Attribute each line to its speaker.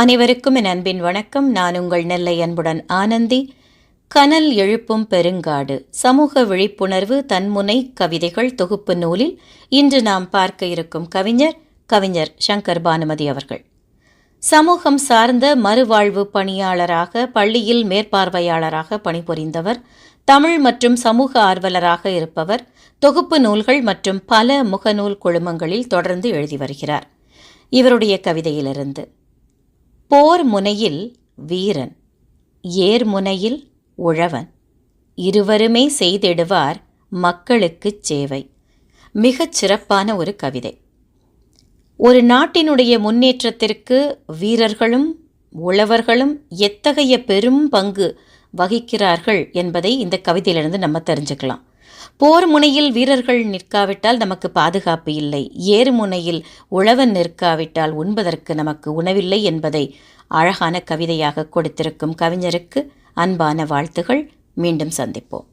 Speaker 1: அனைவருக்கும் என் அன்பின் வணக்கம். நான் உங்கள் நெல்லை அன்புடன் ஆனந்தி. கனல் எழுப்பும் பெருங்காடு. சமூக விழிப்புணர்வு தன்முனை கவிதைகள் தொகுப்பு நூலில் இன்று நாம் பார்க்க இருக்கும் கவிஞர் கவிஞர் சங்கர் பானுமதி அவர்கள். சமூகம் சார்ந்த மறுவாழ்வு பணியாளராக பள்ளியில் மேற்பார்வையாளராக பணிபுரிந்தவர் தமிழ் மற்றும் சமூக ஆர்வலராக இருப்பவர் தொகுப்பு நூல்கள் மற்றும் பல முகநூல் குழுமங்களில் தொடர்ந்து எழுதி வருகிறார். இவருடைய கவிதையிலிருந்து போர் முனையில் வீரன் ஏர் முனையில் உழவன். இருவருமே செய்திடுவார் மக்களுக்குச் சேவை. மிகச் சிறப்பான ஒரு கவிதை. ஒரு நாட்டினுடைய முன்னேற்றத்திற்கு வீரர்களும் உழவர்களும் எத்தகைய பெரும் பங்கு வகிக்கிறார்கள் என்பதை இந்த கவிதையிலிருந்து நம்ம தெரிஞ்சுக்கலாம். போர் முனையில் வீரர்கள் நிற்காவிட்டால் நமக்கு பாதுகாப்பு இல்லை. ஏறு முனையில் உழவன் நிற்காவிட்டால் உண்பதற்கு நமக்கு உணவில்லை என்பதை அழகான கவிதையாக கொடுத்திருக்கும் கவிஞருக்கு அன்பான வாழ்த்துகள். மீண்டும் சந்திப்போம்.